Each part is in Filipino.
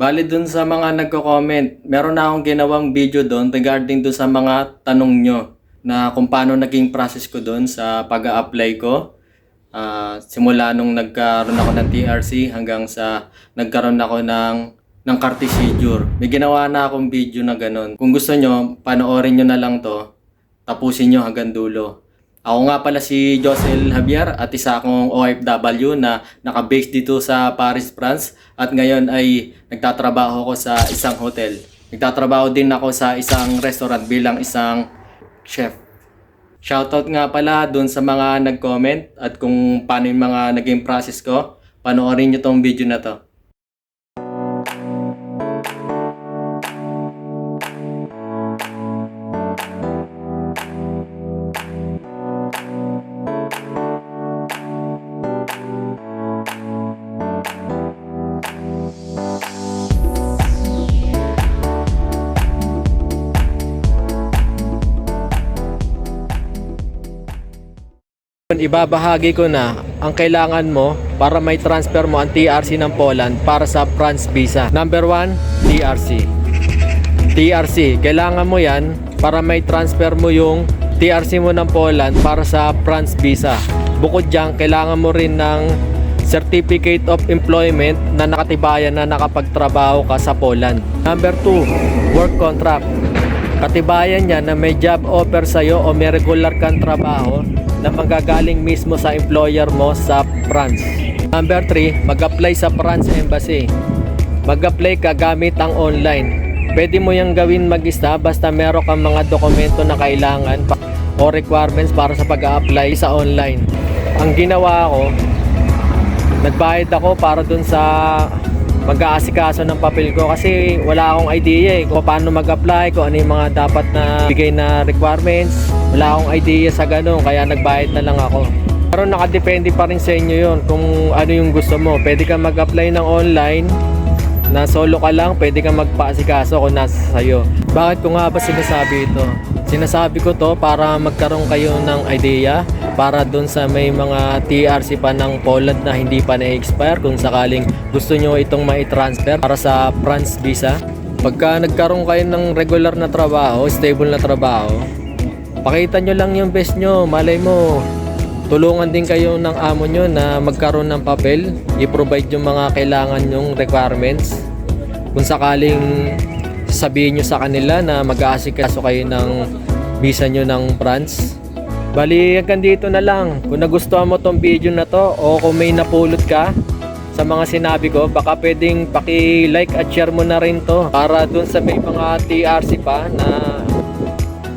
Bali dun sa mga nagko-comment, meron na akong ginawang video doon regarding dun sa mga tanong nyo na kung paano naging process ko doon sa pag apply ko. Ah, simula nung nagkaroon ako ng TRC hanggang sa nagkaroon ako ng ng cartesiture. May ginawa na akong video na ganun. Kung gusto nyo, panoorin nyo na lang to. Tapusin nyo hanggang dulo. Ako nga pala si Josel Javier at isa akong OFW na naka-base dito sa Paris, France at ngayon ay nagtatrabaho ako sa isang hotel. Nagtatrabaho din ako sa isang restaurant bilang isang chef. Shoutout nga pala dun sa mga nag-comment at kung paano yung mga naging process ko. Panoorin nyo tong video na to. Ibabahagi ko na ang kailangan mo para may transfer mo ang TRC ng Poland para sa France visa. Number 1, TRC. TRC, kailangan mo yan para may transfer mo yung TRC mo ng Poland para sa France visa. Bukod dyan, kailangan mo rin ng Certificate of Employment na nakatibayan na nakapagtrabaho ka sa Poland. Number 2, work contract. Katibayan niya na may job offer sa'yo o may regular kang trabaho na magagaling mismo sa employer mo sa France. Number 3, mag-apply sa France Embassy. Mag-apply ka gamit ang online. Pwede mo yung gawin mag-isa basta meron kang mga dokumento na kailangan o requirements para sa pag-apply sa online. Ang ginawa ko, nagbayad ako para dun sa mag-aasikaso ng papel ko kasi wala akong idea eh kung paano mag-apply, kung ano yung mga dapat na bigay na requirements. Wala akong idea sa ganun kaya nagbayad na lang ako. Pero nakadepende pa rin sa inyo yun kung ano yung gusto mo. Pwede ka mag-apply ng online na solo ka lang, pwede kang magpaasikaso kung nasa sa'yo. Bakit ko nga ba sinasabi ito? Sinasabi ko to para magkaroon kayo ng idea para dun sa may mga TRC pa ng Poland na hindi pa na-expire kung sakaling gusto nyo itong mai-transfer para sa France visa. Pagka nagkaroon kayo ng regular na trabaho, stable na trabaho, pakita nyo lang yung best nyo. Malay mo, tulungan din kayo ng amo nyo na magkaroon ng papel, i-provide yung mga kailangan yung requirements. Kung sakaling sabihin nyo sa kanila na mag-aasikaso kayo ng visa nyo ng France. Bali, hanggang dito na lang. Kung nagustuhan mo tong video na to o kung may napulot ka sa mga sinabi ko, baka pwedeng paki-like at share mo na rin to para dun sa may mga TRC pa na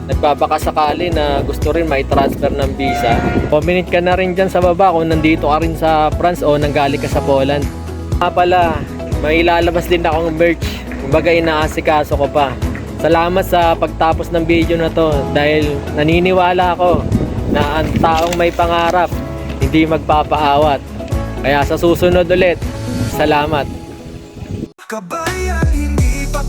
nagbabaka sakali na gusto rin may transfer ng visa. Comment ka na rin dyan sa baba kung nandito ka rin sa France o nanggaling ka sa Poland. Nga pala, may ilalabas din akong merch. Kumbaga inaasikaso ko pa. Salamat sa pagtapos ng video na to dahil naniniwala ako na ang taong may pangarap hindi magpapaawat. Kaya sa susunod ulit, salamat. Kabayan, hindi pa